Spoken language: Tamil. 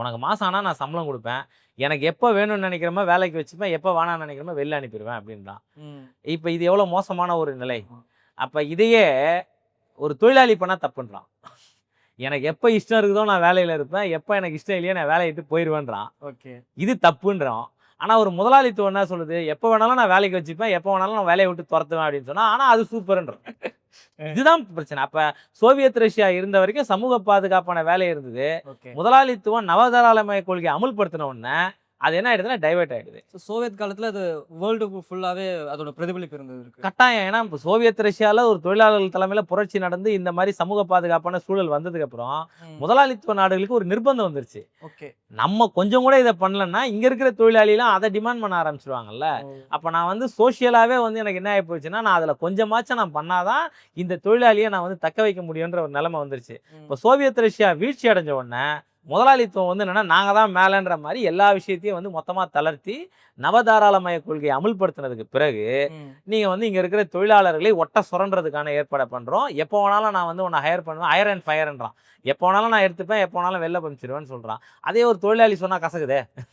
உனக்கு மாதம் ஆனால் நான் சம்பளம் கொடுப்பேன். எனக்கு எப்போ வேணும்னு நினைக்கிறமோ வேலைக்கு வச்சுப்பேன். எப்போ வேணாம்னு நினைக்கிறமோ வெளில அனுப்பிடுவேன் அப்படின்றான். இப்போ இது எவ்வளோ மோசமான ஒரு நிலை. அப்போ இதையே ஒரு தொழிலாளி பண்ணால் தப்புன்றான். எனக்கு எப்போ இஷ்டம் இருக்குதோ நான் வேலையில் இருப்பேன். எப்போ எனக்கு இஷ்டம் இல்லையோ நான் வேலையை விட்டு போயிடுவேன்றான். ஓகே. இது தப்புன்றோம் ஆனால் ஒரு முதலாளித்துவம் என்ன சொல்லுது? எப்போ வேணாலும் நான் வேலைக்கு வச்சுப்பேன். எப்போ வேணாலும் நான் வேலையை விட்டு துரத்துவேன் அப்படின்னு சொன்னால் ஆனால் அது சூப்பர்ன்றோம் இதுதான் பிரச்சனை. அப்போ சோவியத் ரஷ்யா இருந்த வரைக்கும் சமூக பாதுகாப்பான வேலை இருந்தது. முதலாளித்துவம் நவதாராளமய கொள்கையை அமுல்படுத்தின உடனே அது என்ன ஆயிடுதுன்னா டைவர்ட் ஆயிடுது. ஸோ சோவியத் காலத்துல அது வேர்ல்டு ஃபுல்லாவே அதோட பிரதிபலிப்பு இருந்தது இருக்கு. கட்டாயம். ஏன்னா இப்போ சோவியத் ரஷ்யாவில் ஒரு தொழிலாளர்கள் தலைமையில் புரட்சி நடந்து இந்த மாதிரி சமூக பாதுகாப்பான சூழல் வந்ததுக்கு அப்புறம் ம். முதலாளித்துவ நாடுகளுக்கு ஒரு நிர்பந்தம் வந்துருச்சு. ஓகே. நம்ம கொஞ்சம் கூட இதை பண்ணலன்னா இங்க இருக்கிற தொழிலாளிலாம் அதை டிமாண்ட் பண்ண ஆரம்பிச்சிருவாங்கல்ல. அப்போ நான் வந்து சோஷியலாகவே வந்து எனக்கு என்ன ஆகி போச்சுன்னா நான் அதில் கொஞ்சமாச்சும் நான் பண்ணாதான் இந்த தொழிலாளியை நான் வந்து தக்க வைக்க முடியுன்ற ஒரு நிலைமை வந்துருச்சு. இப்போ சோவியத் ரஷ்யா வீழ்ச்சி அடைஞ்ச உடனே முதலாளித்துவம் வந்து என்னன்னா நாங்கள் தான் மேலேன்ற மாதிரி எல்லா விஷயத்தையும் வந்து மொத்தமாக தளர்த்தி நவதாராளமய கொள்கையை அமுல்படுத்தினதுக்கு பிறகு நீங்கள் வந்து இங்கே இருக்கிற தொழிலாளர்களை ஒட்ட சுரண்டுறதுக்கான ஏற்பாடை பண்ணுறோம் எப்போ வேணாலும் நான் வந்து உன்னை ஹையர் பண்ணுவேன். ஹையர் அண்ட் ஃபயர்ன்றான் எப்போ வேணாலும் நான் எடுத்துப்பேன். எப்போ வேணாலும் வெளில பண்ணிச்சிருவேன்னு சொல்கிறான் அதே ஒரு தொழிலாளி சொன்னால் கசக்குதே.